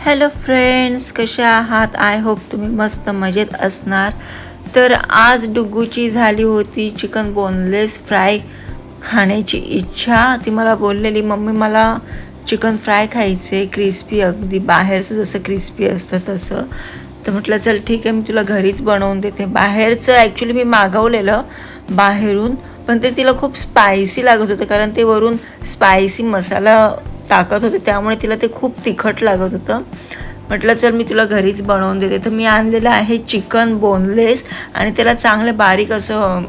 Hello friends कशा आहात? I hope तुम्ही मस्त मजेत असणार. तर आज डुग्गूची झाली होती चिकन बोनलेस फ्राय खाण्याची इच्छा. ती मला बोललेली मम्मी मला चिकन फ्राय खायचे क्रिस्पी अगदी बाहेरचं जसं क्रिस्पी असतं तसं. तर म्हटलं चल ठीक आहे मी तुला घरीच बनवून देते. बाहेरचं ॲक्च्युली मी मागवलेलं बाहेरून पण ते तिला खूप स्पायसी लागत होतं कारण ते वरून स्पायसी मसाला टाकत होते त्यामुळे तिला ते खूप तिखट लागत होतं. म्हटलं चल मी तुला घरीच बनवून देते. तर मी आणलेलं आहे चिकन बोनलेस आणि त्याला चांगलं बारीक असं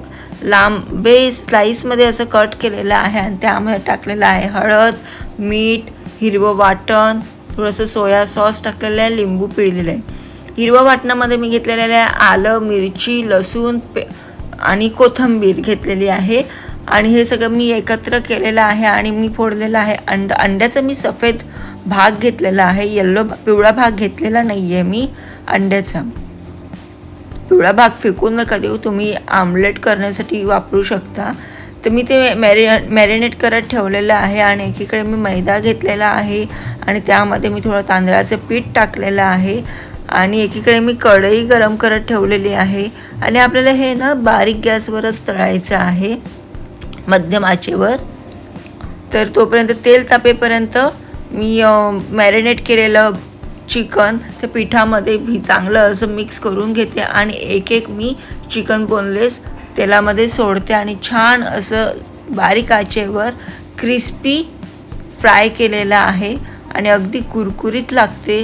लांबे स्लाईसमध्ये असं कट केलेलं आहे आणि त्यामध्ये टाकलेलं आहे हळद मीठ हिरवं वाटण थोडंसं सोया सॉस टाकलेलं आहे लिंबू पिळलेलं आहे. हिरवं वाटणामध्ये मी घेतलेलं आहे आलं मिरची लसूण पे आणि कोथिंबीर घेतलेली आहे. आणि हे सगळं मी एकत्र केलेलं आहे आणि मी फोडलेलं आहे. अंड अंड्याचं मी सफेद भाग घेतलेला आहे. येल्लो पिवळा भाग घेतलेला नाही आहे मी अंड्याचा. पिवळा भाग फेकून नका देऊ. तुम्ही आमलेट करण्यासाठी वापरू शकता. तर मी ते मॅरि मॅरिनेट करत ठेवलेलं आहे आणि एकीकडे मी मैदा घेतलेला आहे आणि त्यामध्ये मी थोडं तांदळाचं पीठ टाकलेलं आहे आणि एकीकडे मी कढई गरम करत ठेवलेली आहे. आणि आपल्याला हे ना बारीक गॅसवरच तळायचं आहे. मध्यम आचेवर. तर तोपर्यंत तेल तापेपर्यंत मी मॅरिनेट केलेलं चिकन ते पिठामध्ये भी चांगलं असं मिक्स करून घेते आणि एक एक मी चिकन बोनलेस तेलामध्ये सोडते आणि छान असं बारीक आचेवर क्रिस्पी फ्राय केलेलं आहे आणि अगदी कुरकुरीत लागते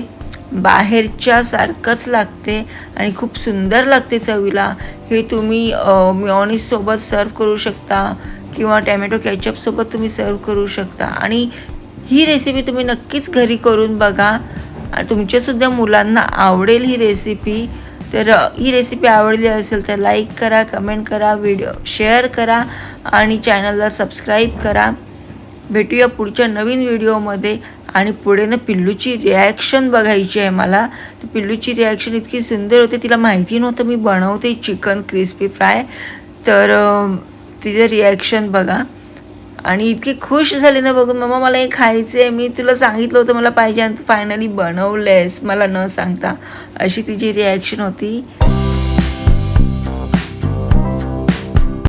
बाहेरच्या सारखंच लागते आणि खूप सुंदर लागते चवीला. हे तुम्ही मिओनीससोबत सर्व करू शकता. किंवा टॅमॅटो कॅचअपसोबत तुम्ही सर्व करू शकता. आणि ही रेसिपी तुम्ही नक्कीच घरी करून बघा. तुमच्यासुद्धा मुलांना आवडेल ही रेसिपी तर ही रेसिपी आवडली असेल तर लाईक करा कमेंट करा व्हिडिओ शेअर करा आणि चॅनलला सबस्क्राईब करा. भेटूया पुढच्या नवीन व्हिडिओमध्ये आणि पुढे ना पिल्लूची रिॲक्शन बघायची आहे मला. तर पिल्लूची रिॲक्शन इतकी सुंदर होते. तिला माहिती नव्हतं मी बनवते चिकन क्रिस्पी फ्राय तर तिचं रिॲक्शन बघा. आणि इतकी खुश झाली ना बघून मम्मा मला हे खायचं आहे मी तुला सांगितलं होतं मला पाहिजे आणि तू फायनली बनवलंयस. मला न सांगता. अशी तिची रिॲक्शन होती.